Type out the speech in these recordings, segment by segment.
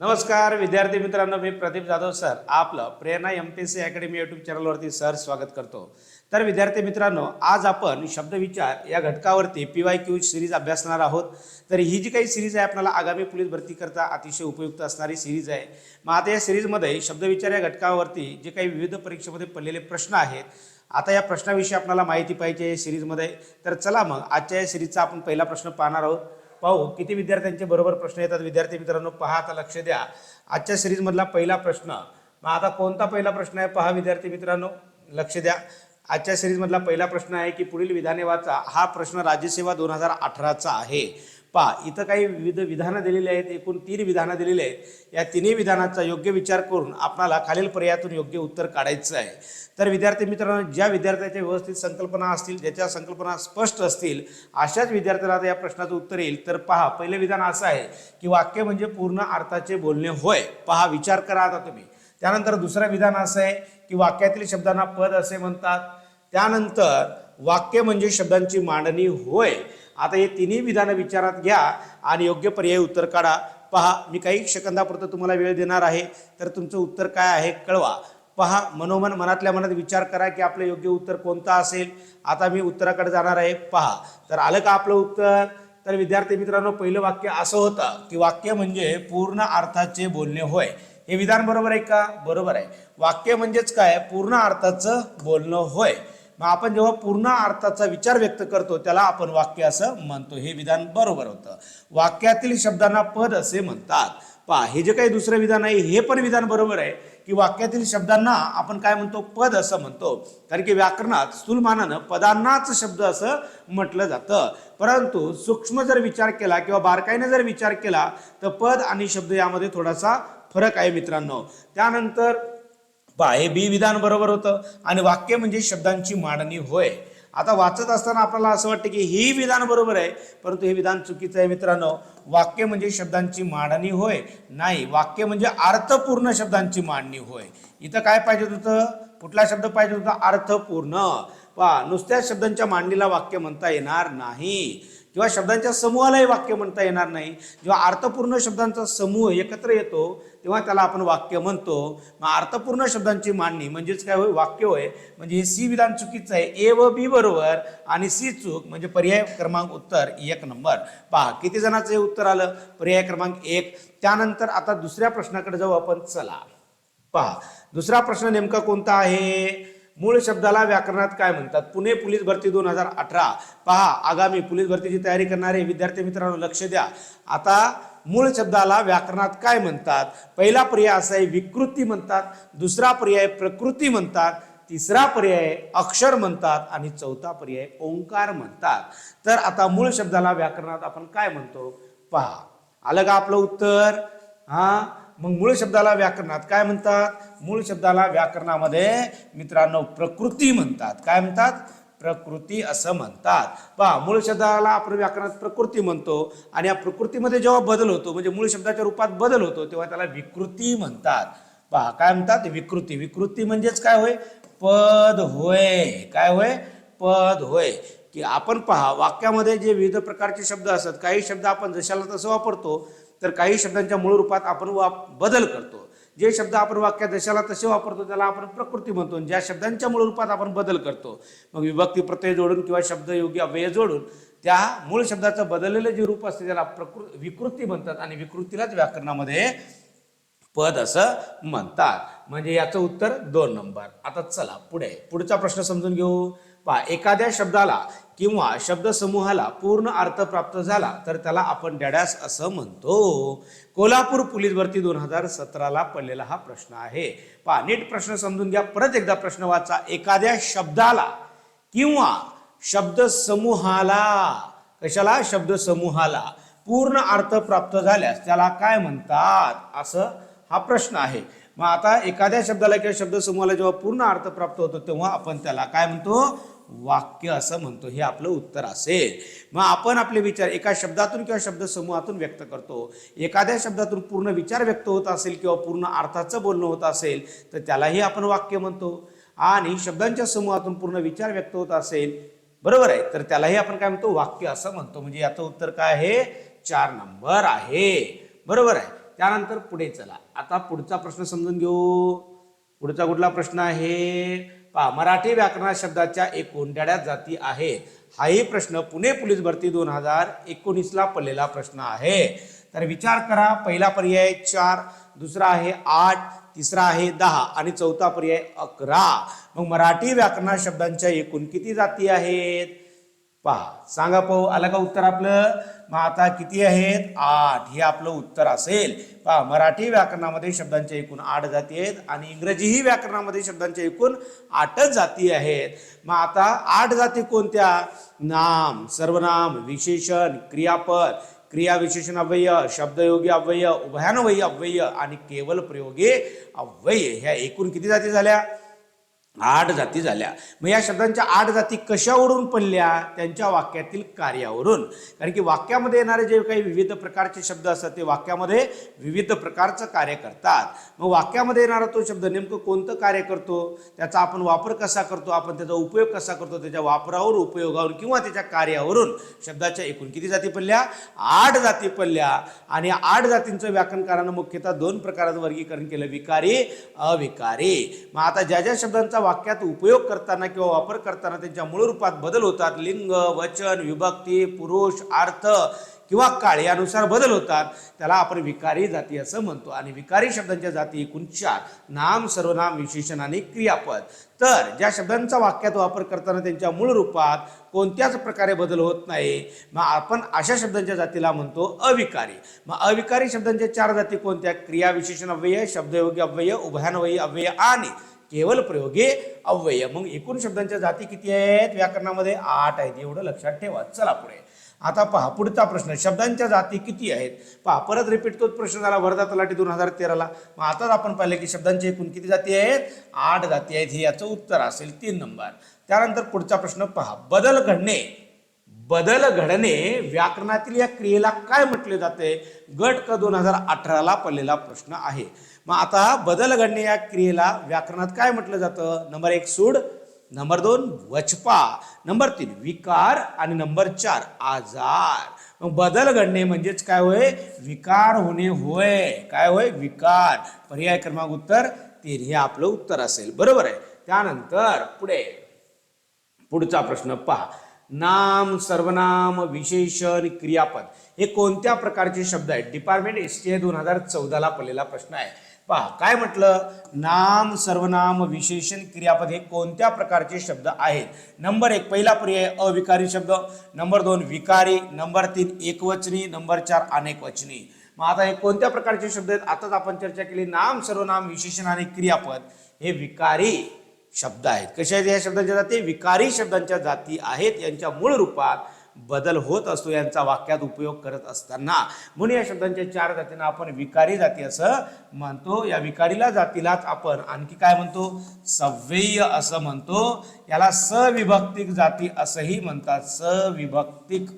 नमस्कार विद्यार्थी मित्रांनो मी प्रदीप जाधव सर. आपलं Prerana M P C academy YouTube चॅनलवरती सर स्वागत करतो. तर विद्यार्थी मित्रांनो आज आपण शब्दविचार या घटकावरती पी वाय क्यू सिरीज अभ्यासणार आहोत. तर ही जी काही सिरीज आहे आपल्याला आगामी पोलीस भरती करता अतिशय उपयुक्त असणारी सिरीज आहे. मग आता या सिरीजमध्ये शब्दविचार या घटकावरती जे काही विविध परीक्षेमध्ये पडलेले प्रश्न आहेत आता या प्रश्नाविषयी आपल्याला माहिती पाहिजे या सिरीजमध्ये तर चला मग आजच्या या सिरीजचा आपण पहिला प्रश्न पाहणार आहोत. पाहू किती विद्यार्थ्यांचे बरोबर प्रश्न येतात. विद्यार्थी मित्रांनो पहा आता लक्ष द्या. आजच्या सिरीजमधला पहिला प्रश्न. मग आता कोणता पहिला प्रश्न आहे? पहा विद्यार्थी मित्रांनो लक्ष द्या. आजच्या सिरीजमधला पहिला प्रश्न आहे की पुढील विधाने वाचा. हा प्रश्न राज्यसेवा दोन हजार अठराचा आहे. पहा इथं काही विविध विधानं दिलेली आहेत एकूण तीन विधानं दिलेली आहेत. या तिन्ही विधानाचा योग्य विचार करून आपणाला खालील पर्यायातून योग्य उत्तर काढायचं आहे. तर विद्यार्थी मित्रांनो ज्या विद्यार्थ्याच्या व्यवस्थित संकल्पना असतील ज्याच्या संकल्पना स्पष्ट असतील अशाच विद्यार्थ्याला आता या प्रश्नाचं उत्तर येईल. तर पहा पहिलं विधान असं आहे की वाक्य म्हणजे पूर्ण अर्थाचे बोलणे होय. पहा विचार करा आता तुम्ही. त्यानंतर दुसरं विधान असं आहे की वाक्यातील शब्दांना पद असे म्हणतात. त्यानंतर वाक्य म्हणजे शब्दांची मांडणी होय. आता हे तिन्ही विधानं विचारात घ्या आणि योग्य पर्यायी उत्तर काढा. पहा मी काही सेकंदापुरतं तुम्हाला वेळ देणार आहे तर तुमचं उत्तर काय आहे कळवा. पहा मनोमन मनातल्या मनात विचार करा की आपलं योग्य उत्तर कोणतं असेल. आता मी उत्तराकडे जाणार आहे. पहा तर आलं का आपलं उत्तर? तर विद्यार्थी मित्रांनो पहिलं वाक्य असं होतं की वाक्य म्हणजे पूर्ण अर्थाचे बोलणे होय. हे विधान बरोबर आहे का? बरोबर आहे. वाक्य म्हणजेच काय? पूर्ण अर्थाचं बोलणं होय. मग आपण जेव्हा पूर्ण अर्थाचा विचार व्यक्त करतो त्याला आपण वाक्य असं म्हणतो. हे विधान बरोबर होतं. वाक्यातील शब्दांना पद असे म्हणतात. पहा हे जे काही दुसरं विधान आहे हे पण विधान बरोबर आहे की वाक्यातील शब्दांना आपण काय म्हणतो? पद असं म्हणतो. कारण की व्याकरणात स्थूलमानानं पदांनाच शब्द असं म्हटलं जातं. परंतु सूक्ष्म जर विचार केला किंवा बारकाईने जर विचार केला तर पद आणि शब्द यामध्ये थोडासा फरक आहे मित्रांनो. त्यानंतर पहा हे बी विधान बरोबर होतं. आणि वाक्य म्हणजे शब्दांची मांडणी होय. आता वाचत असताना आपल्याला असं वाटतं की ही विधान बरोबर आहे परंतु हे विधान चुकीचं आहे मित्रांनो. वाक्य म्हणजे शब्दांची मांडणी होय. नाही वाक्य म्हणजे अर्थपूर्ण शब्दांची मांडणी होय. इथं काय पाहिजे होतं? कुठला शब्द पाहिजे होता? अर्थपूर्ण. पहा नुसत्या शब्दांच्या मांडणीला वाक्य म्हणता येणार नाही. किंवा शब्दांच्या समूहालाही वाक्य म्हणता येणार नाही. जेव्हा अर्थपूर्ण शब्दांचा समूह एकत्र येतो तेव्हा त्याला आपण वाक्य म्हणतो. मग अर्थपूर्ण शब्दांची मांडणी म्हणजेच काय होय? वाक्य होय. म्हणजे हे सी विधान चुकीचं आहे. ए व बी बरोबर आणि सी चूक म्हणजे पर्याय क्रमांक उत्तर एक नंबर. पहा किती जणांचं हे उत्तर आलं? पर्याय क्रमांक एक. त्यानंतर आता दुसऱ्या प्रश्नाकडे जाऊ आपण. चला. पहा दुसरा प्रश्न नेमका कोणता आहे? मूळ शब्दाला व्याकरणात काय म्हणतात? पुणे पोलीस भरती दोन हजार अठरा. पहा आगामी पोलीस भरतीची तयारी करणारे विद्यार्थी मित्रांनो लक्ष द्या. आता मूळ शब्दाला व्याकरणात काय म्हणतात? पहिला पर्याय असा आहे विकृती म्हणतात. दुसरा पर्याय प्रकृती म्हणतात. तिसरा पर्याय अक्षर म्हणतात. आणि चौथा पर्याय ओंकार म्हणतात. तर आता मूळ शब्दाला व्याकरणात आपण काय म्हणतो? पहा. आलं का आपलं उत्तर? हा? मग मूळ शब्दाला व्याकरणात काय म्हणतात? मूळ शब्दाला व्याकरणामध्ये मित्रांनो प्रकृती म्हणतात. काय म्हणतात? प्रकृती असं म्हणतात. पहा मूळ शब्दाला आपण व्याकरणात प्रकृती म्हणतो आणि या प्रकृतीमध्ये जेव्हा बदल होतो म्हणजे मूळ शब्दाच्या रूपात बदल होतो तेव्हा त्याला विकृती म्हणतात. पहा काय म्हणतात? विकृती. विकृती म्हणजेच काय होय? पद होय. काय होय? पद होय. की आपण पहा वाक्यामध्ये जे विविध प्रकारचे शब्द असतात काही शब्द आपण जशाला तसं वापरतो तर काही शब्दांच्या मूळ रूपात आपण वा बदल करतो. जे शब्द आपण वाक्यात जशाला तसे वापरतो त्याला आपण प्रकृती म्हणतो. आणि ज्या शब्दांच्या मूळ रूपात आपण बदल करतो मग विभक्ती प्रत्यय जोडून किंवा शब्द योग्य अव्यय जोडून त्या मूळ शब्दाचं बदललेलं जे रूप असते त्याला प्रकृ विकृती म्हणतात आणि विकृतीलाच व्याकरणामध्ये पद असं म्हणतात. म्हणजे याचं उत्तर दोन नंबर. आता चला पुढे. पुढचा प्रश्न समजून घेऊ. पहा एखाद्या शब्दाला किंवा शब्दसमूहाला पूर्ण अर्थ प्राप्त झाला तर त्याला आपण डॅडॅस असं म्हणतो. कोल्हापूर पोलीस भरती दोन हजार सतराला पडलेला हा प्रश्न आहे. पहा नीट प्रश्न समजून घ्या. परत एकदा प्रश्न वाचा. एखाद्या शब्दाला किंवा शब्दसमूहाला कशाला? शब्दसमूहाला पूर्ण अर्थ प्राप्त झाल्यास त्याला काय म्हणतात? असं हा प्रश्न आहे. मग आता एखाद्या शब्दाला किंवा शब्दसमूहाला जेव्हा पूर्ण अर्थ प्राप्त होतो तेव्हा आपण त्याला काय म्हणतो? वाक्य असं म्हणतो हे आपलं उत्तर असेल. मग आपण आपले विचार एका शब्दातून किंवा शब्दसमूहातून व्यक्त करतो. एखाद्या शब्दातून पूर्ण विचार व्यक्त होत असेल किंवा पूर्ण अर्थाचं बोलणं होत असेल तर त्यालाही आपण वाक्य म्हणतो. आणि शब्दांच्या समूहातून पूर्ण विचार व्यक्त होत असेल बरोबर आहे? तर त्यालाही आपण काय म्हणतो? वाक्य असं म्हणतो. म्हणजे याचं उत्तर काय आहे? चार नंबर आहे. बरोबर आहे? त्यानंतर पुढे चला. आता पुढचा प्रश्न समजून घेऊ. पुढचा कुठला प्रश्न आहे? पहा मराठी व्याकरण शब्दाच्या एकूण जाती आहेत हाही प्रश्न पुणे पोलीस भरती दोन हजार एकोणीसला पडलेला प्रश्न आहे. तर विचार करा पहिला पर्याय चार दुसरा आहे आठ तिसरा आहे दहा आणि चौथा पर्याय अकरा. मग मराठी व्याकरण शब्दांच्या एकूण किती जाती आहेत? पहा सांगा पाहू आलं का उत्तर आपलं? मग आता किती आहेत? आठ. हे आपलं उत्तर असेल. पहा मराठी व्याकरणामध्ये शब्दांच्या एकूण आठ जाती आहेत आणि इंग्रजीही व्याकरणामध्ये शब्दांच्या एकूण आठच जाती आहेत. मग आता आठ जाती कोणत्या? नाम सर्वनाम विशेषण क्रियापद. क्रिया विशेषण अव्यय शब्दयोगी अव्यय उभयान्वयी अव्यय आणि केवल प्रयोगी अव्यय. ह्या एकूण किती जाती झाल्या? आठ जाती झाल्या. मग या शब्दांच्या आठ जाती कशावरून पडल्या? त्यांच्या वाक्यातील कार्यावरून. कारण की वाक्यामध्ये येणारे जे काही विविध प्रकारचे शब्द असतात ते वाक्यामध्ये विविध प्रकारचं कार्य करतात. मग वाक्यामध्ये येणारा तो शब्द नेमकं कोणतं कार्य करतो? त्याचा आपण वापर कसा करतो? आपण त्याचा उपयोग कसा करतो? त्याच्या वापरावर उपयोगावर किंवा त्याच्या कार्यावरून? शब्दाच्या एकूण किती जाती पडल्या? आठ जाती पडल्या. आणि आठ जातींचं व्याकरणकारानं मुख्यतः दोन प्रकारात वर्गीकरण केलं. विकारी अविकारी. मग आता ज्या ज्या शब्दांचा वाक्यात उपयोग करताना किंवा वापर करताना त्यांच्या मूळ रूपात बदल होतात. लिंग वचन विभक्ती पुरुष अर्थ किंवा काळ यानुसार बदल होतात. त्याला आपण विकारी जाती असं म्हणतो. आणि विकारी शब्दांच्या जाती एकूण चार. नाम सर्वनाम विशेषण आणि क्रियापद. तर ज्या शब्दांचा वाक्यात वापर करताना त्यांच्या मूळ रूपात कोणत्याच प्रकारे बदल होत नाही मग आपण अशा शब्दांच्या जातीला म्हणतो अविकारी. मग अविकारी शब्दांच्या चार जाती कोणत्या? क्रिया विशेषण अव्यय शब्दयोगी अव्यय उभयान्वयी अव्यय आणि केवल प्रयोगी अव्यय. मग एकूण शब्दांच्या जाती किती आहेत? व्याकरणामध्ये आठ आहेत. एवढं लक्षात ठेवा. चला पुढे. आता पहा पुढचा प्रश्न. शब्दांच्या जाती किती आहेत? पहा परत रिपीट तोच प्रश्न झाला वर्धा तलाठी दोन हजार तेराला. मग आताच आपण पाहिलं की शब्दांची एकूण किती जाती आहेत? आठ जाती आहेत. हे याचं उत्तर असेल तीन नंबर. त्यानंतर पुढचा प्रश्न पहा. बदल घडणे. बदल घडणे व्याकरणातील या क्रियेला काय म्हटले जाते? गट क दोन हजार अठराला पडलेला प्रश्न आहे. मग आता बदल घडणे या क्रियेला व्याकरणात काय म्हटलं जातं? नंबर एक सूड नंबर दोन वचपा नंबर तीन विकार आणि नंबर चार आजार. मग बदल घडणे म्हणजेच काय होय? विकार होणे होय. काय होय? विकार. पर्याय क्रमांक उत्तर तीन हे आपलं उत्तर असेल. बरोबर आहे. त्यानंतर पुढे. पुढचा प्रश्न पहा. नाम सर्वनाम विशेषण क्रियापद हे कोणत्या प्रकारचे शब्द आहेत? डिपार्टमेंट एस टी दोन हजार चौदाला पडलेला प्रश्न आहे. पहा काय म्हटलं? नाम सर्वनाम विशेषण क्रियापद हे कोणत्या प्रकारचे शब्द आहेत? नंबर एक पहिला पर्याय अविकारी शब्द. नंबर दोन विकारी. नंबर तीन एकवचनी. नंबर चार अनेकवचनी. मग आता हे कोणत्या प्रकारचे शब्द आहेत? आताच आपण चर्चा केली. नाम सर्वनाम विशेषण आणि क्रियापद हे विकारी. शब्द आहेत. कशा आहेत या शब्दांच्या जाती? विकारी शब्दांच्या जाती आहेत. यांच्या मूळ रूपात बदल होत असतो. यांचा वाक्यात उपयोग करत असताना. म्हणून या शब्दांच्या चार जातींना आपण विकारी जाती असं म्हणतो. या विकारीला जातीलाच आपण आणखी काय म्हणतो? सव्यय असं म्हणतो. याला सविभक्तिक जाती असंही म्हणतात. सविभक्तिक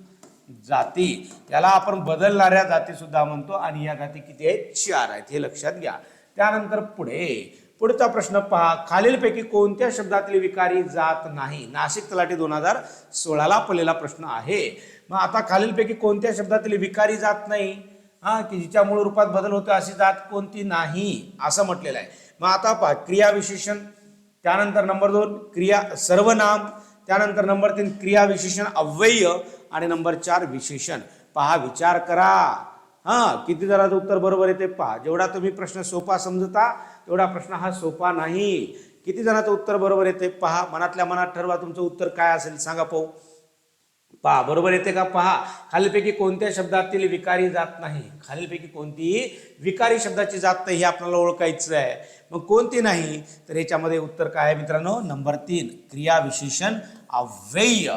जाती. याला आपण बदलणाऱ्या जाती सुद्धा म्हणतो. आणि या जाती किती आहेत? चार आहेत. हे लक्षात घ्या. त्यानंतर पुढे पुढचा प्रश्न पहा. खालीलपैकी कोणत्या शब्दातली विकारी जात नाही? नाशिक तलाठी दोन हजार सोळाला पडलेला प्रश्न आहे. मग आता खालीलपैकी कोणत्या शब्दातली विकारी जात नाही? हा की जिच्या मूळ रूपात बदल होतो अशी जात कोणती नाही? असं म्हटलेलं आहे. मग आता पहा क्रिया विशेषण त्यानंतर नंबर दोन क्रिया सर्वनाम त्यानंतर नंबर तीन क्रिया विशेषण अव्यय आणि नंबर चार विशेषण. पहा विचार करा. हा किती जरा उत्तर बरोबर येते पहा. जेवढा तुम्ही प्रश्न सोपा समजता तेवढा प्रश्न हा सोपा नाही. किती जणांचं उत्तर बरोबर येते पहा. मनातल्या मनात ठरवा तुमचं उत्तर काय असेल सांगा पाहू. पहा बरोबर येते का? पहा. खालीलपैकी कोणत्या शब्दातील विकारी जात नाही? खालीलपैकी कोणतीही विकारी शब्दाची जात नाही हे आपल्याला ओळखायचं आहे मग कोणती नाही? तर याच्यामध्ये उत्तर काय आहे मित्रांनो? नंबर तीन क्रिया विशेषण अव्यय.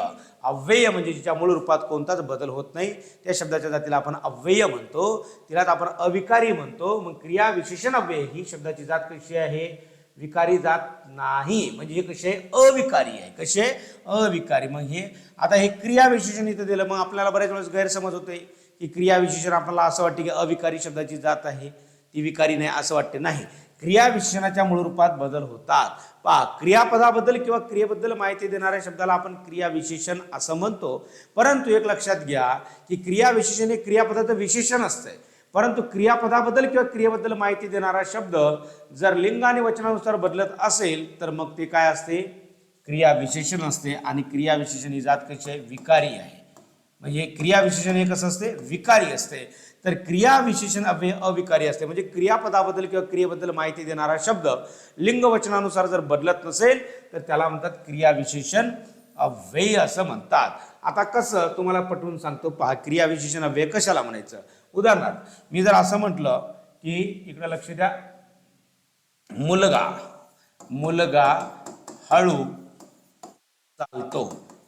अव्यय म्हणजे जिच्या मूळ रूपात कोणताच बदल होत नाही. त्या शब्दाच्या जातीला आपण अव्यय म्हणतो. तिलाच आपण अविकारी म्हणतो. मग क्रिया विशेषण अव्यय ही शब्दाची जात कशी आहे? विकारी जात नाही. म्हणजे हे कसे? अविकारी आहे. कसे? अविकारी. मग हे आता हे क्रिया विशेषण इथं दिलं मग आपल्याला बऱ्याच वेळेस गैरसमज होते की क्रिया विशेषण आपल्याला असं वाटते की अविकारी शब्दाची जात आहे. ती विकारी नाही असं वाटते. नाही. क्रियाविशेषणाच्या मूळ रूपात बदल होतात. पहा क्रियापदाबद्दल किंवा क्रियेबद्दल माहिती देणाऱ्या शब्दाला आपण क्रियाविशेषण असं म्हणतो. परंतु एक लक्षात घ्या की क्रिया विशेषण हे क्रियापदाचं विशेषण असतंय. परंतु क्रियापदाबद्दल किंवा क्रियेबद्दल माहिती देणारा शब्द जर लिंग आणि वचनानुसार बदलत असेल तर मग ते काय असते? क्रियाविशेषण असते आणि क्रिया विशेषण ही जात कशी आहे? विकारी आहे. म्हणजे क्रियाविशेषण हे कसं असते? विकारी असते. तर क्रिया विशेषण अव्यय अविकारी असते. म्हणजे क्रियापदाबद्दल किंवा क्रियेबद्दल माहिती देणारा शब्द लिंगवचनानुसार जर बदलत नसेल तर त्याला म्हणतात क्रिया विशेषण अव्यय असं म्हणतात. आता कसं तुम्हाला पटवून सांगतो पहा क्रिया विशेषण अव्यय कशाला म्हणायचं? उदाहरणार्थ मी जर असं म्हटलं की इकडे लक्ष द्या. मुलगा मुलगा हळू चालतो.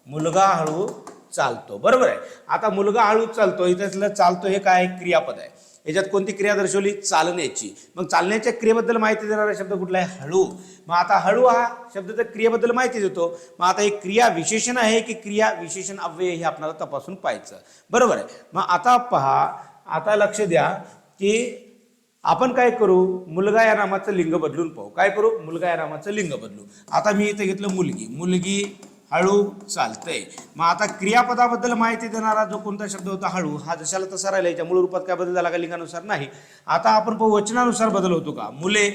मुलगा हळू चालतो. बरोबर आहे? आता मुलगा हळू चालतो. इथं चालतो हे काय? क्रियापद आहे. याच्यात कोणती क्रिया दर्शवली? चालण्याची. मग चालण्याच्या क्रियेबद्दल माहिती देणारा शब्द कुठला आहे? हळू. मग आता हळू हा शब्द तर क्रियेबद्दल माहिती देतो मग आता एक क्रिया विशेषण आहे की क्रिया विशेषण अव्यय हे आपल्याला तपासून पाहायचं. बरोबर आहे? मग आता पहा आता लक्ष द्या की आपण काय करू? मुलगा या नामाचं लिंग बदलून पाहू. काय करू? मुलगा या नामाचं लिंग बदलू. आता मी इथे घेतलं मुलगी. मुलगी हळू चालतंय. मग आता क्रियापदाबद्दल माहिती देणारा जो कोणता शब्द होता हळू हा जशाला तसा राहिला याच्या मूळ रूपात काय बदल झाला का लिंगानुसार नाही. आता आपण वचनानुसार बदल होतो का? मुले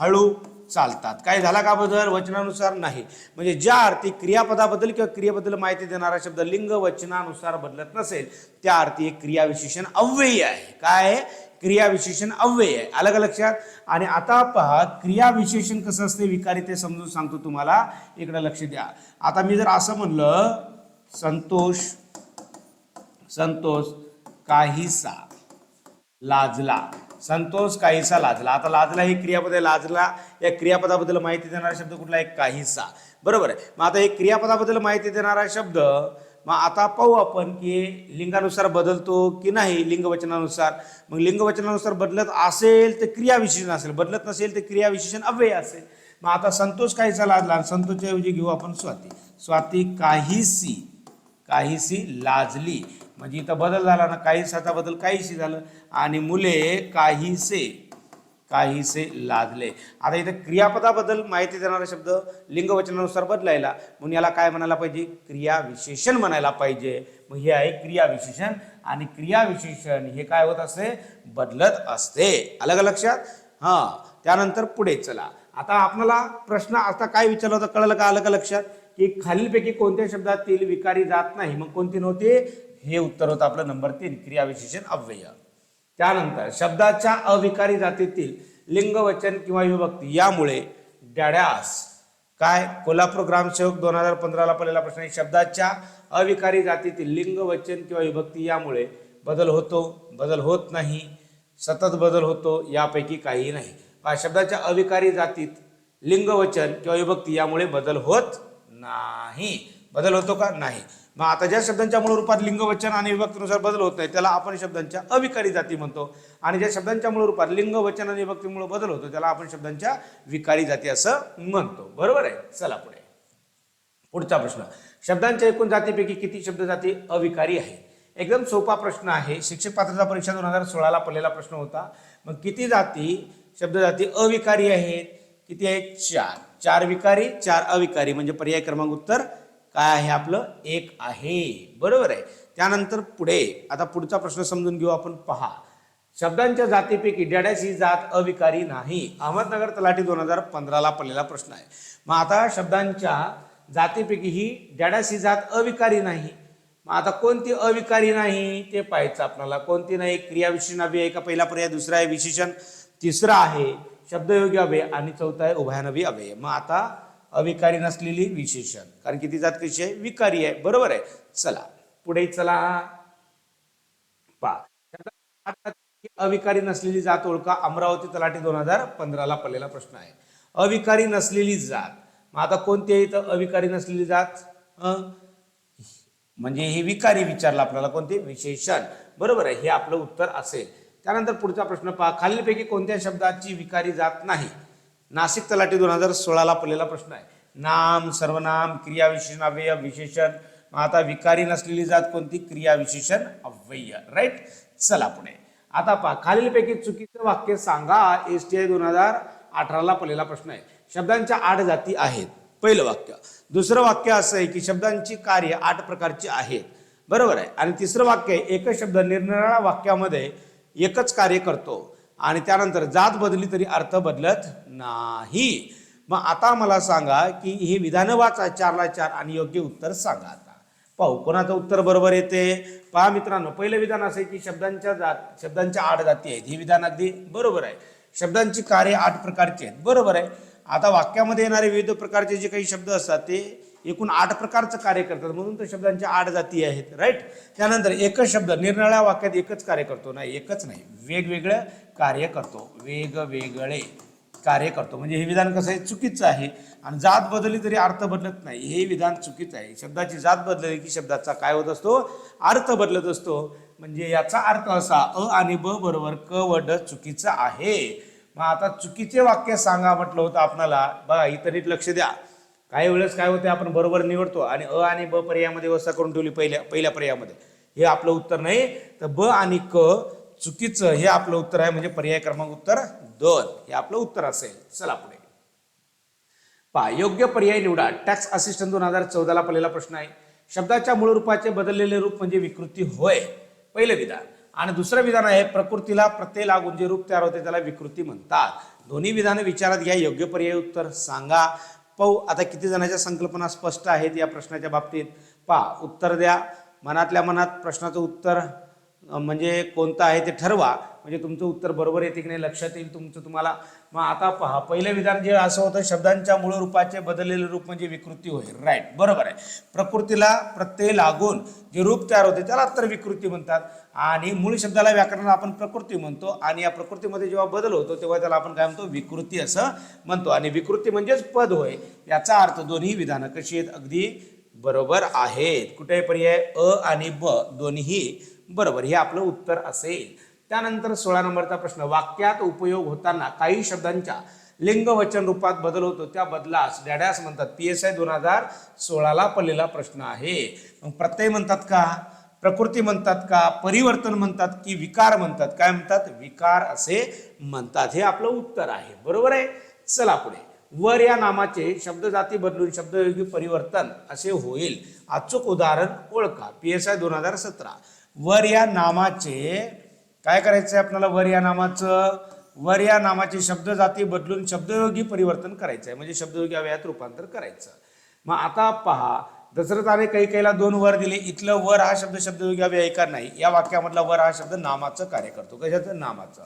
हळू चालतात. काय झाला का बदल? वचनानुसार नाही. म्हणजे ज्या अर्थी क्रियापदाबद्दल किंवा क्रियेबद्दल माहिती देणारा शब्द लिंग वचनानुसार बदलत नसेल त्या अर्थी एक क्रियाविशेषण अव्ययी आहे. काय आहे? क्रियाविशेषण अव्यय आहे. अलग लक्षात? आणि आता पहा क्रियाविशेषण कसं असते? विकारी ते समजून सांगतो तुम्हाला. इकडे लक्ष द्या. आता मी जर असं म्हणलं संतोष संतोष काहीसा लाजला. संतोष काहीसा लाजला. आता लाजला हे क्रियापद आहे लाजला या क्रियापदाबद्दल माहिती देणारा शब्द कुठला आहे? काहीसा. बरोबर आहे. मग आता एक क्रियापदाबद्दल माहिती देणारा शब्द मग आता पाहू आपण की लिंगानुसार बदलतो की नाही लिंगवचनानुसार. मग लिंगवचनानुसार बदलत असेल तर क्रियाविशेषण असेल. बदलत नसेल तर क्रियाविशेषण अव्यय असेल. मग आता संतोष काहीचा लाजला संतोषच्या ऐवजी घेऊ आपण स्वाती. स्वाती काहीसी काहीसी लाजली. म्हणजे इथं बदल झाला ना काहीसाचा बदल काहीशी झालं. आणि मुले काहीसे काहीसे लाजले आता इथं क्रियापदाबद्दल माहिती देणारा शब्द लिंगवचनानुसार बदलायला म्हणून याला काय म्हणायला पाहिजे? क्रियाविशेषण म्हणायला पाहिजे. मग हे आहे क्रियाविशेषण आणि क्रियाविशेषण हे काय होत असते? बदलत असते. अलग लक्षात? हां. त्यानंतर पुढे चला. आता आपल्याला प्रश्न आता काय विचारला होता? कळलं का? आलं का लक्षात? की खालीलपैकी कोणत्या शब्दातील विकारी जात नाही. मग कोणती नव्हती? हे उत्तर होतं आपलं नंबर तीन क्रियाविशेषण अव्यय. त्यानंतर शब्दाच्या अविकारी जातीतील लिंगवचन किंवा विभक्ती यामुळे डॅड्यास काय? कोल्हापूर ग्रामसेवक दोन हजार पंधराला पडलेला प्रश्न आहे. शब्दाच्या अविकारी जातीतील लिंग वचन किंवा विभक्ती यामुळे बदल होतो बदल होत नाही सतत बदल होतो यापैकी काही नाही. पहा, शब्दाच्या अविकारी जातीत लिंगवचन किंवा विभक्ती यामुळे बदल होत नाही. बदल होतो का? नाही. मग आता ज्या शब्दांच्या मूळ रूपात लिंगवचन आणि विभक्तीनुसार बदल होत नाही त्याला आपण शब्दांच्या अविकारी जाती म्हणतो. आणि ज्या शब्दांच्या मूळ रूपात लिंगवचन आणि विभक्तीमुळे बदल होतो त्याला आपण शब्दांच्या विकारी जाती असं म्हणतो. बरोबर आहे? चला पुढे. पुढचा प्रश्न. शब्दांच्या एकूण जातीपैकी किती शब्द जाती अविकारी आहे? एकदम सोपा प्रश्न आहे. शिक्षक पात्रता परीक्षा दोन हजार सोळाला पडलेला प्रश्न होता. मग किती जाती शब्द जाती अविकारी आहेत? किती आहेत? चार. चार विकारी चार अविकारी. म्हणजे पर्याय क्रमांक उत्तर काय आहे आपलं? एक आहे. बरोबर आहे. त्यानंतर पुढे आता पुढचा प्रश्न समजून घेऊ आपण. पहा. शब्दांच्या जातीपैकी डॅडॅस ही जात अविकारी नाही. अहमदनगर तलाठी दोन हजार पंधराला पडलेला प्रश्न आहे. मग आता शब्दांच्या जातीपैकी ही डॅडॅस ही जात अविकारी नाही. मग आता कोणती अविकारी नाही? ते पाहायचं आपल्याला. कोणती नाही? क्रियाविशेषण अभि आहे का? पहिला पर्याय दुसरा आहे विशेषण तिसरा आहे शब्दयोगी अभय आणि चौथा आहे उभयानवी अभय मग आता अविकारी नसलेली विशेषण. कारण की ती जात कशी आहे? विकारी आहे. बरोबर आहे. चला. पुढे चला. पहा. अविकारी नसलेली जात ओळखा. अमरावती तलाठी दोन हजार पंधराला पडलेला प्रश्न आहे. अविकारी नसलेली जात. मग आता कोणती आहे इथं अविकारी नसलेली जात? म्हणजे हे विकारी विचारलं आपल्याला कोणते? विशेषण. बरोबर आहे. हे आपलं उत्तर असेल. त्यानंतर पुढचा प्रश्न पहा. खालीलपैकी कोणत्या शब्दाची विकारी जात नाही? नाशिक तलाठी दोन हजार सोळाला पडलेला प्रश्न आहे. नाम सर्वनाम क्रियाविशेषण अव्यय विशेषण. मग आता विकारी नसलेली जात कोणती? क्रियाविशेषण अव्यय. राईट चला पुढे. आता पहा खालीलपैकी चुकीचं वाक्य सांगा. एस टी आय दोन हजार अठराला पडलेला प्रश्न आहे. शब्दांच्या आठ जाती आहेत. पहिलं वाक्य. दुसरं वाक्य असं आहे की शब्दांची कार्य आठ प्रकारची आहेत. बरोबर आहे. आणि तिसरं वाक्य आहे एकच शब्द निरनिराळ्या वाक्यामध्ये एकच कार्य करतो. आणि त्यानंतर जात बदली तरी अर्थ बदलत नाही. मग आता मला सांगा की हे विधानं वाचा चारला चार आणि योग्य उत्तर सांगा आता. पाहू कोणाचं उत्तर बरोबर येते? पहा मित्रांनो पहिलं विधान असं आहे की शब्दांच्या जात शब्दांच्या आठ जाती आहेत. ही विधान अगदी बरोबर आहे. शब्दांची कार्य आठ प्रकारची आहेत. बरोबर आहे. आता वाक्यामध्ये येणारे विविध प्रकारचे जे काही शब्द असतात ते एकूण आठ प्रकारचं कार्य करतात. म्हणून तर शब्दांच्या आठ जाती आहेत राईट त्यानंतर एकच शब्द निरनिळ्या वाक्यात एकच कार्य करतो. नाही एकच नाही. वेगवेगळं कार्य करतो वेगवेगळे कार्य करतो. म्हणजे हे विधान कसं आहे? चुकीचं आहे. आणि जात बदलली तरी अर्थ बदलत नाही. हे विधान चुकीचं आहे. शब्दाची जात बदलली की शब्दाचा काय होत असतो? अर्थ बदलत असतो. म्हणजे याचा अर्थ असा अ आणि ब बरोबर क व ड चुकीचं आहे. मग आता चुकीचे वाक्य सांगा म्हटलं होतं आपणाला. बघा इतरीत लक्ष द्या. काही वेळेस काय होते आपण बरोबर निवडतो आणि अ आणि ब पर्यायामध्ये व्यवस्था करून ठेवली पहिल्या पहिल्या पर्यायामध्ये. हे आपलं उत्तर नाही. तर ब आणि क चुकीचं हे आपलं उत्तर आहे म्हणजे पर्याय क्रमांक उत्तर दोन. हे आपलं उत्तर असेल. चला पुढे. पहा योग्य पर्याय निवडा. टॅक्स असिस्टंट दोन हजार चौदाला पडलेला प्रश्न आहे. शब्दाच्या मूळ रूपाचे बदललेले रूप म्हणजे विकृती होय पहिलं विधान. आणि दुसरं विधान आहे प्रकृतीला प्रत्यय लागून जे रूप तयार होते त्याला विकृती म्हणतात. दोन्ही विधानं विचारात घ्या. योग्य पर्याय उत्तर सांगा. पाहू आता किती जणांच्या संकल्पना स्पष्ट आहेत या प्रश्नाच्या बाबतीत? पहा उत्तर द्या. मनातल्या मनात प्रश्नाचं उत्तर म्हणजे कोणतं आहे ते ठरवा. म्हणजे तुमचं उत्तर बरोबर येते की नाही लक्षात येईल तुमचं तुम्हाला. मग आता पहा पहिलं विधान जे असं होतं शब्दांच्या मूळ रूपाचे बदललेले रूप म्हणजे विकृती होय. राईट बरोबर आहे. प्रकृतीला प्रत्यय लागून जे रूप तयार होते त्याला तर विकृती म्हणतात. आणि मूळ शब्दाला व्याकरणाला आपण प्रकृती म्हणतो. आणि या प्रकृतीमध्ये जेव्हा बदल होतो तेव्हा त्याला आपण काय म्हणतो? विकृती असं म्हणतो. आणि विकृती म्हणजेच पद होय. याचा अर्थ दोन्ही विधानं कशी आहेत? अगदी बरोबर आहेत. कुठे पर्याय? अ आणि ब. दोन्ही बरोबर हे आपलं उत्तर असेल. त्यानंतर सोळा नंबरचा प्रश्न वाक्यात उपयोग होताना काही शब्दांच्या लिंग वचन रूपात बदल होतो त्या बदलास डॅडॅस म्हणतात. पी एस आय दोन हजार सोळाला पडलेला प्रश्न आहे. मग प्रत्यय म्हणतात का? प्रकृती म्हणतात का? परिवर्तन म्हणतात की विकार म्हणतात? काय म्हणतात? विकार असे म्हणतात. हे आपलं उत्तर आहे. बरोबर आहे? चला पुढे. वर या नामाचे शब्द जाती बदलून शब्दयोगी परिवर्तन असे होईल. अचूक उदाहरण ओळखा. पी एस आय दोन हजार सतरा. वर या नामाचे काय करायचं आहे आपल्याला वर या नामाचं? वर या नामाचे शब्द जाती बदलून शब्दयोगी परिवर्तन करायचं आहे म्हणजे शब्दयोगी अव्ययात रूपांतर करायचं. मग आता पहा दशरथाने काही काहीला दोन वर दिले. इथलं वर हा शब्द शब्दयोगी अव्यय का नाही? या वाक्यामधला वर हा शब्द नामाचं कार्य करतो. कशाचं? नामाचं.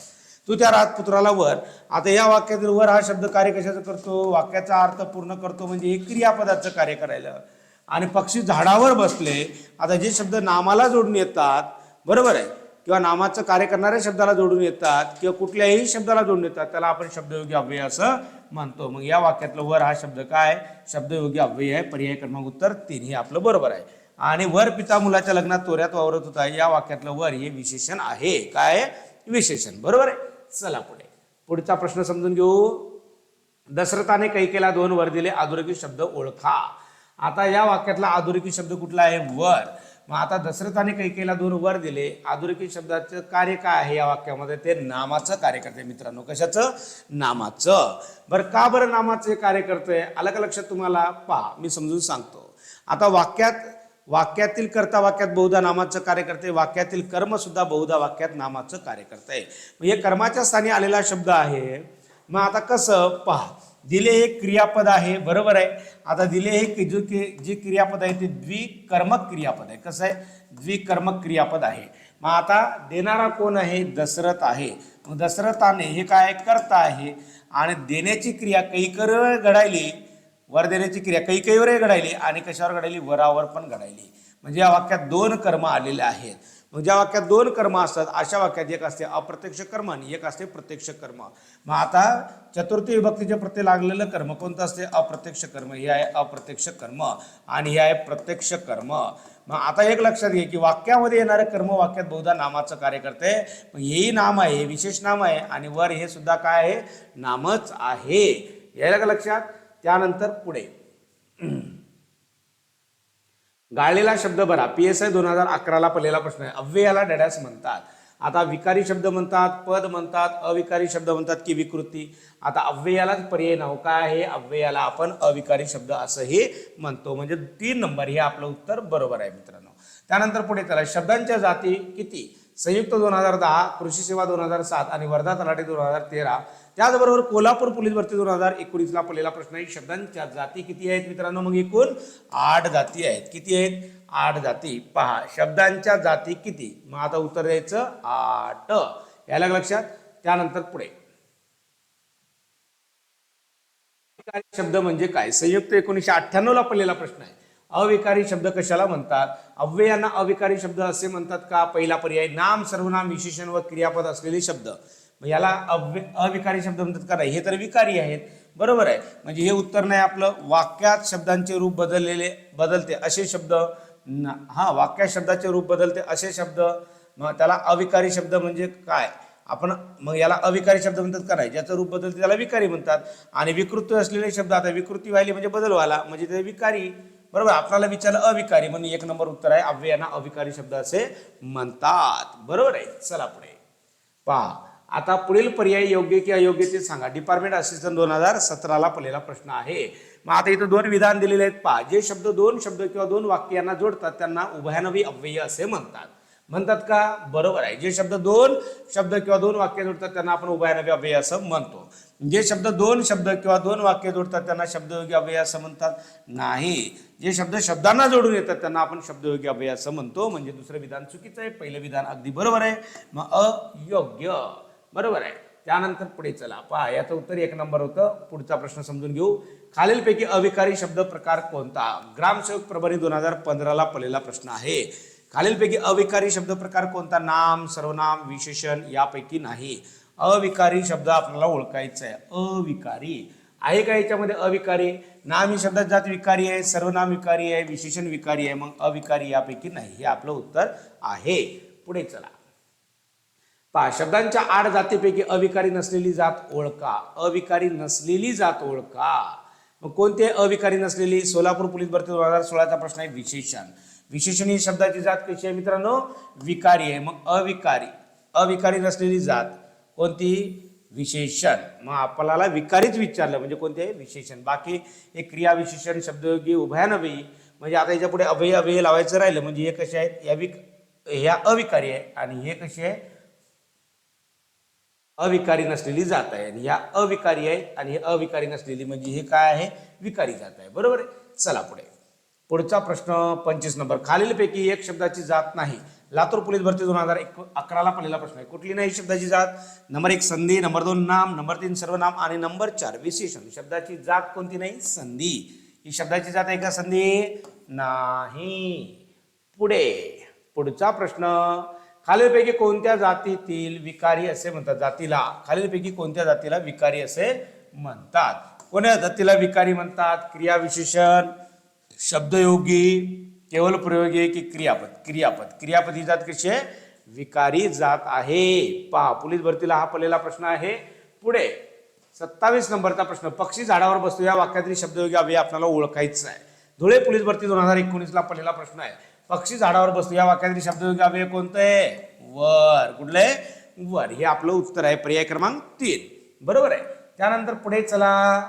तू त्या राजपुत्राला वर. आता या वाक्यातील वर हा शब्द कार्य कशाचं करतो? वाक्याचा अर्थ पूर्ण करतो म्हणजे हे क्रियापदाचं कार्य करायला. आणि पक्षी झाडावर बसले. आता जे शब्द नामाला जोडून येतात बरोबर आहे. किंवा नामाचं कार्य करणाऱ्या शब्दाला जोडून येतात किंवा कुठल्याही शब्दाला जोडून येतात त्याला आपण शब्दयोगी अव्यय असं म्हणतो. मग या वाक्यातलं वर हा शब्द काय? शब्दयोगी अव्यय आहे. पर्याय क्रमांक उत्तर तीन. हे आपलं बरोबर आहे. आणि वर पिता मुलाच्या लग्नात तोऱ्यात वावरत होता. या वाक्यातलं वर हे विशेषण आहे. काय? विशेषण. बरोबर आहे? चला पुढे. पुढचा प्रश्न समजून घेऊ. दशरथाने कैकेला दोन वर दिले. अधोरेखित शब्द ओळखा. आता या वाक्यातला अधोरेखित शब्द कुठला आहे? वर. मग आता दशरथाने कैकेला दोन वर दिले. अधोरेखित शब्दाचं कार्य काय आहे या वाक्यामध्ये? ते नामाचं कार्य करते मित्रांनो. कशाचं? नामाचं. बरं का बरं नामाचं हे कार्य करतंय? आलं का लक्षात तुम्हाला? पहा मी समजून सांगतो. आता वाक्यात वाक्यातील कर्ता वाक्यात बहुधा नामाचं कार्य करते. वाक्यातील कर्म सुद्धा बहुधा वाक्यात नामाचं कार्य करते हे कर्माच्या स्थानी आलेला शब्द आहे. मग आता कसं? पहा दिले हे क्रियापद आहे बरोबर आहे. आता दिले हे जो की जे क्रियापद आहे ते द्विकर्मक क्रियापद आहे. कसं आहे? द्विकर्मक क्रियापद आहे. मग आता देणारा कोण आहे? दशरथ आहे. मग दशरथाने हे काय करता आहे? आणि देण्याची क्रिया कैकर घडायली. वर देण्याची क्रिया कैकईवरही घडायली आणि कशावर घडायली? वरावर पण घडायली. म्हणजे या वाक्यात दोन कर्म आलेले आहेत. मग ज्या वाक्यात दोन कर्म असतात अशा वाक्यात एक असते अप्रत्यक्ष कर्म आणि एक असते प्रत्यक्ष कर्म. मग आता चतुर्थी विभक्तीचे प्रत्यय लागलेलं कर्म कोणतं असते? अप्रत्यक्ष कर्म. हे आहे अप्रत्यक्ष कर्म आणि हे आहे प्रत्यक्ष कर्म. मग आता एक लक्षात घे की वाक्यामध्ये येणारे कर्म वाक्यात बहुधा नामाचं कार्य करते. मग हेही नाम आहे हे विशेष नाम आहे आणि वर हे सुद्धा काय आहे? नामच आहे. यायला का लक्षात? त्यानंतर पुढे. गाळलेला शब्द बरा. पी एस आय दोन हजार अकराला पडलेला प्रश्न आहे. अव्ययाला डड्यास म्हणतात. आता विकारी शब्द म्हणतात पद म्हणतात अविकारी शब्द म्हणतात की विकृती. आता अव्ययालाच पर्याय नाव काय आहे? अव्ययाला आपण अविकारी शब्द असंही म्हणतो. म्हणजे तीन नंबर हे आपलं उत्तर बरोबर आहे मित्रांनो. त्यानंतर पुढे चला शब्दांच्या जाती किती? संयुक्त दोन हजार दहा कृषी सेवा दोन हजार सात आणि वर्धा तलाठी दोन हजार तेरा त्याचबरोबर कोल्हापूर पोलीस भरती दोन हजार एकोणीसला पडलेला प्रश्न आहे शब्दांच्या जाती किती आहेत मित्रांनो? मग एकूण आठ जाती आहेत. किती आहेत? आठ जाती. पहा शब्दांच्या जाती किती? मग आता उत्तर द्यायचं आठ. यायला लक्षात? त्यानंतर पुढे. शब्द म्हणजे काय? संयुक्त एकोणीसशे अठ्ठ्याण्णवला पडलेला प्रश्न आहे. अविकारी शब्द कशाला म्हणतात? अव्ययांना अविकारी शब्द असे म्हणतात का? पहिला पर्याय नाम सर्वनाम विशेषण व क्रियापद असलेले शब्द. मग याला अव्य अविकारी शब्द म्हणतात का नाही? हे तर विकारी आहेत. बरोबर आहे. म्हणजे हे उत्तर नाही आपलं. वाक्यात शब्दांचे रूप बदललेले बदलते असे शब्द. हा वाक्यात शब्दाचे रूप बदलते असे शब्द. मग त्याला अविकारी शब्द म्हणजे काय? आपण मग याला अविकारी शब्द म्हणतात का नाही? ज्याचं रूप बदलते त्याला विकारी म्हणतात. आणि विकृती असलेले शब्द आता विकृती व्हायली म्हणजे बदल व्हायला. म्हणजे ते विकारी. बरोबर? आपल्याला विचारलं अविकारी म्हणून एक नंबर उत्तर आहे. अव्ययांना अविकारी शब्द असे म्हणतात. बरोबर आहे? चला पुढे. पहा आता पुढील पर्याय योग्य की अयोग्य ते सांगा. डिपार्टमेंट असिस्टंट दोन हजार सतराला पडलेला प्रश्न आहे. मग आता इथं दोन विधान दिलेले आहेत. पहा जे शब्द दोन शब्द किंवा दोन वाक्यांना जोडतात त्यांना उभयानवी अव्यय असे म्हणतात. म्हणतात का? बरोबर आहे. जे शब्द दोन शब्द किंवा दोन वाक्य जोडतात त्यांना आपण उभयानवी अव्यय असं म्हणतो. जे शब्द दोन शब्द किंवा दोन वाक्य जोडतात त्यांना शब्दयोगी अभ्यास म्हणतात. नाही. जे शब्द शब्दांना जोडून येतात त्यांना आपण शब्दयोगी अभ्यास म्हणतो. म्हणजे दुसरं विधान चुकीचं आहे. पहिलं विधान अगदी बरोबर आहे. मग अयोग्य. बरोबर आहे. त्यानंतर पुढे चला. पहा याचं उत्तर एक नंबर होतं. पुढचा प्रश्न समजून घेऊ. खालीलपैकी अविकारी शब्द प्रकार कोणता? ग्रामसेवक प्रभारी दोन हजार पंधराला पडलेला प्रश्न आहे. खालीलपैकी अविकारी शब्द प्रकार कोणता? नाम सर्वनाम विशेषण यापैकी नाही. अविकारी शब्द आपल्याला ओळखायचा आहे अविकारी. आहे का याच्यामध्ये अविकारी? नाम ही शब्दात जात विकारी आहे सर्वनाम विकारी आहे विशेषण विकारी आहे मग अविकारी यापैकी नाही. हे आपलं उत्तर आहे. पुढे चला. पहा शब्दांच्या आठ जातीपैकी अविकारी नसलेली जात ओळखा. अविकारी नसलेली जात ओळखा. मग कोणते अविकारी नसलेली? सोलापूर पोलीस भरती दोन हजार सोळाचा प्रश्न आहे विशेषण. विशेषण ही शब्दाची जात कशी आहे मित्रांनो? विकारी आहे. मग अविकारी. अविकारी नसलेली जात. कोणती विशेषण. मग आपल्याला विकारीच विचारलं म्हणजे कोणते? विशेषण. बाकी हे क्रिया विशेषण शब्दयोगी उभयानवी म्हणजे आता याच्यापुढे अभय अभय लावायचं राहिलं म्हणजे हे कसे आहेत? या विक ह्या अविकारी आहे आणि हे कसे आहे अविकारी नसलेली जात आहे आणि ह्या अविकारी आहेत आणि हे अविकारी नसलेली म्हणजे हे काय आहे? विकारी जात आहे. बरोबर आहे? चला पुढे. पुढचा प्रश्न पंचवीस नंबर. खालीलपैकी एक शब्दाची जात नाही. लातूर पोलीस भरती दोन हजार एक अकराला पडलेला प्रश्न आहे. कुठली नाही शब्दाची जात? नंबर एक संधी नंबर दोन नाम नंबर तीन सर्वनाम आणि नंबर चार विशेषण. शब्दाची जात कोणती नाही? संधी. ही शब्दाची जात आहे का संधी? नाही. पुढे. पुढचा प्रश्न खालीलपैकी कोणत्या जातीतील विकारी असे म्हणतात? जातीला. खालीलपैकी कोणत्या जातीला विकारी असे म्हणतात? कोण्या जातीला विकारी म्हणतात? क्रियाविशेषण शब्दयोगी केवल प्रयोगी की क्रियापद क्रियापद. क्रियापद ही जात कशी आहे? विकारी जात आहे. पहा पोलीस भरतीला हा पडलेला प्रश्न आहे. पुढे सत्तावीस नंबरचा प्रश्न. पक्षी झाडावर बसतो या वाक्यातील शब्दयोगी अव्यय आपल्याला ओळखायचं आहे. धुळे पोलीस भरती दोन हजार एकोणीसला पडलेला प्रश्न आहे. पक्षी झाडावर बसतो या वाक्यातील शब्दयोगी अव्यय कोणतं आहे? वर. कुठलं आहे? वर. हे आपलं उत्तर आहे. पर्याय क्रमांक तीन. बरोबर आहे. त्यानंतर पुढे चला.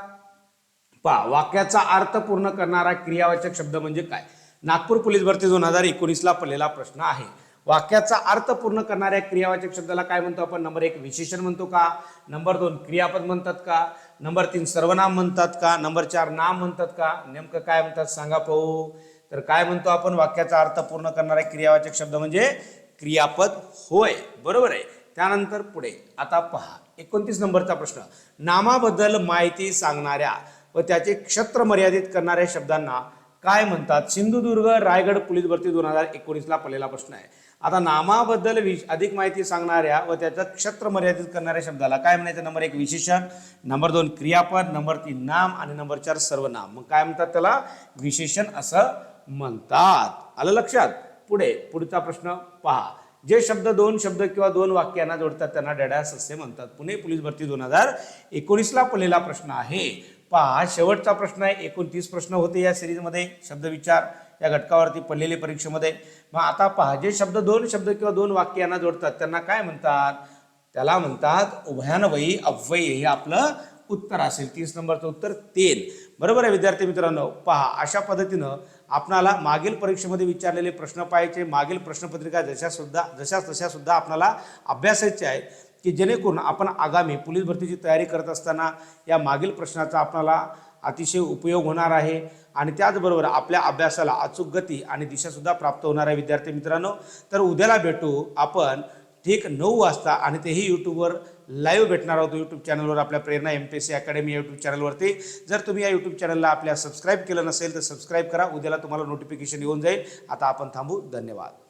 पहा वाक्याचा अर्थ पूर्ण करणारा क्रियावाचक शब्द म्हणजे काय? नागपूर पोलीस भरती दोन हजार एकोणीसला पडलेला प्रश्न आहे. वाक्याचा अर्थ पूर्ण करणाऱ्या क्रियावाचक शब्दाला काय म्हणतो आपण? नंबर एक विशेषण म्हणतो का? नंबर दोन क्रियापद म्हणतात का? नंबर तीन सर्वनाम म्हणतात का? नंबर चार नाम म्हणतात का? नेमकं काय म्हणतात सांगा पाहू तर काय म्हणतो आपण? वाक्याचा अर्थ पूर्ण करणारा क्रियावाचक शब्द म्हणजे क्रियापद होय. बरोबर आहे. त्यानंतर पुढे आता पहा. एकोणतीस नंबरचा प्रश्न. नामाबद्दल माहिती सांगणाऱ्या व त्याचे क्षत्र मर्यादित करणाऱ्या शब्दांना काय म्हणतात? सिंधुदुर्ग रायगड पोलीस भरती दोन हजार एकोणीसला पडलेला प्रश्न आहे. आता नामाबद्दल विश अधिक माहिती सांगणाऱ्या व त्याचं क्षत्र मर्यादित करणाऱ्या शब्दाला काय म्हणायचं? नंबर एक विशेषण नंबर दोन क्रियापद नंबर तीन नाम आणि नंबर चार सर्वनाम. मग काय म्हणतात त्याला? विशेषण असं म्हणतात. आलं लक्षात? पुढे पुढचा प्रश्न पहा. जे शब्द दोन शब्द किंवा दोन वाक्यांना जोडतात त्यांना डॅडॅस असे म्हणतात. पुणे पोलीस भरती दोन हजार एकोणीसला पडलेला प्रश्न आहे. पहा शेवटचा प्रश्न आहे. एकोणतीस प्रश्न होते या सिरीजमध्ये. शब्दविचार या घटकावरती पडलेले परीक्षेमध्ये. मग आता पहा जे शब्द दोन शब्द किंवा दोन वाक्यांना जोडतात त्यांना काय म्हणतात? त्याला म्हणतात उभयानवयी अव्यय हे आपलं उत्तर असेल. तीस नंबरचं उत्तर तेल. बरोबर आहे विद्यार्थी मित्रांनो? पहा अशा पद्धतीनं आपणाला मागील परीक्षेमध्ये विचारलेले प्रश्न पाहायचे. मागील प्रश्नपत्रिका जशा सुद्धा जशा तशा सुद्धा आपणाला अभ्यासायचे आहेत की जेणेकरून आपण आगामी पोलीस भरतीची तयारी करत असताना या मागील प्रश्नाचा आपणाला अतिशय उपयोग होणार आहे. आणि त्याचबरोबर आपल्या अभ्यासाला अचूक गती आणि दिशासुद्धा प्राप्त होणार आहे विद्यार्थी मित्रांनो. तर उद्याला भेटू आपण ठीक नऊ वाजता आणि तेही यूट्यूबवर लाईव्ह भेटणार आहोत. यूट्यूब चॅनलवर आपल्या Prerana M P S C academy YouTube चॅनलवरती जर तुम्ही या यूट्यूब चॅनलला आपल्या सबस्क्राईब केलं नसेल तर सबस्क्राईब करा. उद्याला तुम्हाला नोटिफिकेशन येऊन जाईल. आता आपण थांबू. धन्यवाद.